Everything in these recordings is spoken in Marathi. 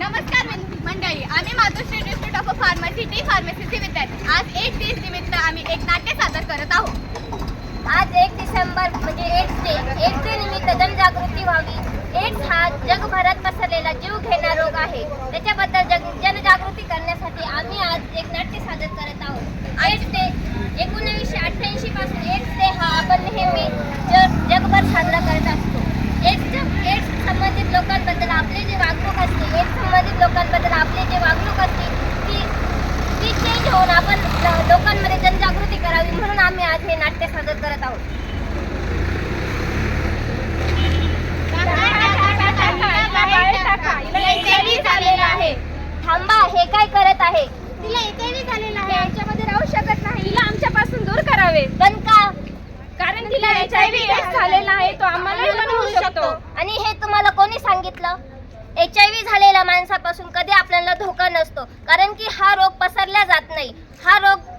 नमस्कार मंडळी. आम्ही Matoshri institute of pharmacy T फार्मसीचे विद्यार्थी. आज एक तीस निमित्त आम्ही एक नाट्य सादर करत आहोत. आज एक डिसेंबर म्हणजे एड्स डे एड्स डे निमित्त जनजागृती व्हावी. एड्स हा जगभरात पसरलेला जीव घेणारा रोग आहे. त्याच्याबद्दल जग जनजागृती करण्यासाठी आम्ही आज एक नाट्य सादर करत आहोत. एड्स डे एकोणावीसशे अठ्ठ्याऐंशी पासून आपले जे वागणूक असते ती ती चेंज होऊन आपण लोकांमध्ये जनजागृती करावी म्हणून आम्ही आज हे नाट्य सादर करत आहोत. आहे थांबा हे काय करत आहे? तिला एचआयव्ही झालेला हे आमच्यामध्ये राहू शकत नाही. तिला आमच्यापासून दूर करावे. पण का? कारण तिला एच आय व्ही झालेला आहे तो आम्हाला आणि हे तुम्हाला कोणी सांगितलं? एच आय व्ही झालेल्या माणसापासून कधी आपल्याला धोका नसतो. कारण की हा रोग पसरला जात नाही. हा रोग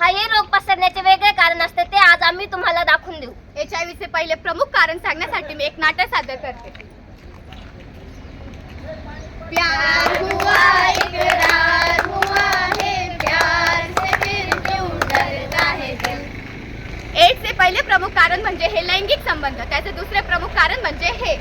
हा हे रोग पसरण्याचे वेगळे कारण असते ते आज आम्ही तुम्हाला दाखवून देऊ. एच आय व्हीचे पहिले प्रमुख कारण सांगण्यासाठी मी एक नाटक सादर करते. प्यार हुआ इकरार हुआ है प्यार से फिर क्यों डरता है दिल? एड्सचे पहिले प्रमुख कारण म्हणजे हे लैंगिक संबंध. त्याचे दुसरे प्रमुख कारण म्हणजे हे.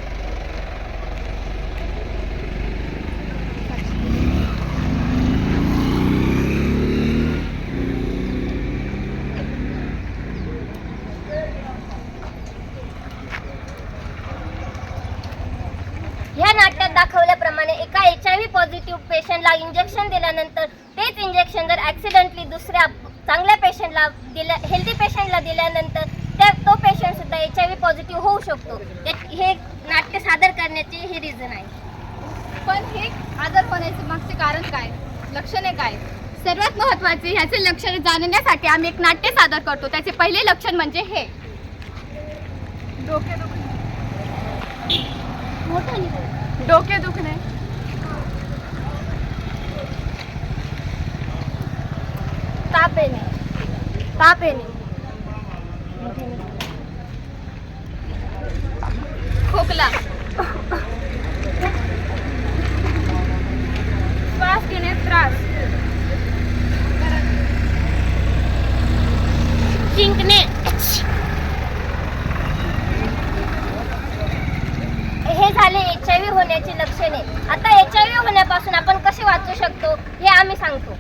ह्या नाट्यात दाखवल्याप्रमाणे एका एच आय व्ही पॉझिटिव्ह पेशंटला इंजेक्शन दिल्यानंतर तेच इंजेक्शन जर ॲक्सिडेंटली दुसऱ्या चांगल्या पेशंटला दिल्या हेल्दी पेशंटला दिल्यानंतर त्या तो पेशंट सुद्धा एच आय व्ही पॉझिटिव्ह होऊ शकतो. हे नाट्य सादर करण्याचे हे रिझन आहे. पण हे आजार होण्याचे मागचे कारण काय? लक्षणे काय? सर्वात महत्त्वाचे ह्याचे लक्षणे जाणण्यासाठी आम्ही एक नाट्य सादर करतो. त्याचे पहिले लक्षण म्हणजे हे. डोके डोके दुखने। तापे ने। तापे ने। खोखला। झाले एच आय व्ही होण्याची लक्षणे. आता एच आय व्ही होण्यापासून आपण कसे वाचू शकतो हे आम्ही सांगतो.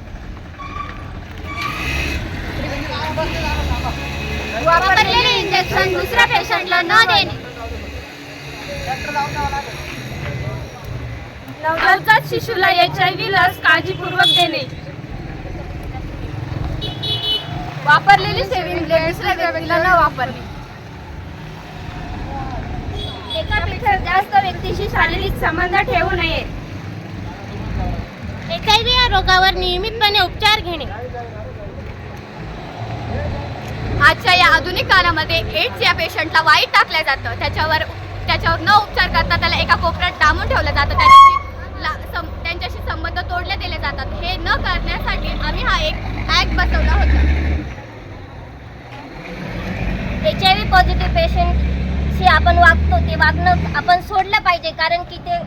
वापरलेले इंजेक्शन दुसऱ्या पेशंटला न देणे. नवजात शिशूला एच आय व्ही लस काळजीपूर्वक देणे. वापरलेली सेविंग ब्लेड दुसऱ्या व्यक्तीला न वापरणे. एकापेक्षा जास्त व्यक्तीशी शारीरिक संबंध ठेवू नये. एच आय व्ही या रोगावर नियमितपणे उपचार घेणे. आजच्या या आधुनिक काळामध्ये एड्स या पेशंटला वाईट टाकलं जातं. त्याच्यावर त्याच्यावर न उपचार करता त्याला एका कोपऱ्यात डांबून ठेवलं जातं. त्याच्याशी ला- सं- त्यांच्याशी संबंध तोडले दिले जातात. हे न करण्यासाठी आम्ही हा एक ॲक्ट बसवला होता एच आय व्ही पॉझिटिव्ह पेशंटशी आपण वागतो ते वागणं आपण सोडलं पाहिजे. कारण की ते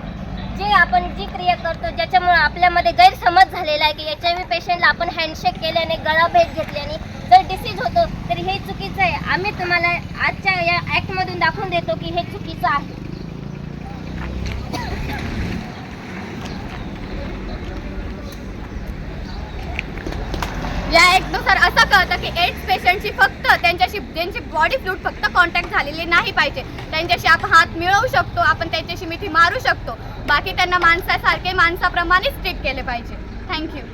जे आपण जी क्रिया करतो ज्याच्यामुळे आपल्यामध्ये गैरसमज झालेला आहे की एच आय व्ही पेशंटला आपण हँडशेक केल्याने गळा भेट घेतल्याने जर डिसीज होतो तर हे चुकीचं आहे. आम्ही तुम्हाला आजच्या या ॲक्टमधून दाखवून देतो की हे चुकीचं आहे. या ॲक्टनुसार असं कळतं की एड्स पेशंटची फक्त त्यांच्याशी त्यांची बॉडी फ्लूट फक्त कॉन्टॅक्ट झालेली नाही पाहिजे. त्यांच्याशी आपण हात मिळवू शकतो आपण त्यांच्याशी मिठी मारू शकतो. बाकी त्यांना माणसासारखे माणसाप्रमाणेच ट्रीट केले पाहिजे. थँक्यू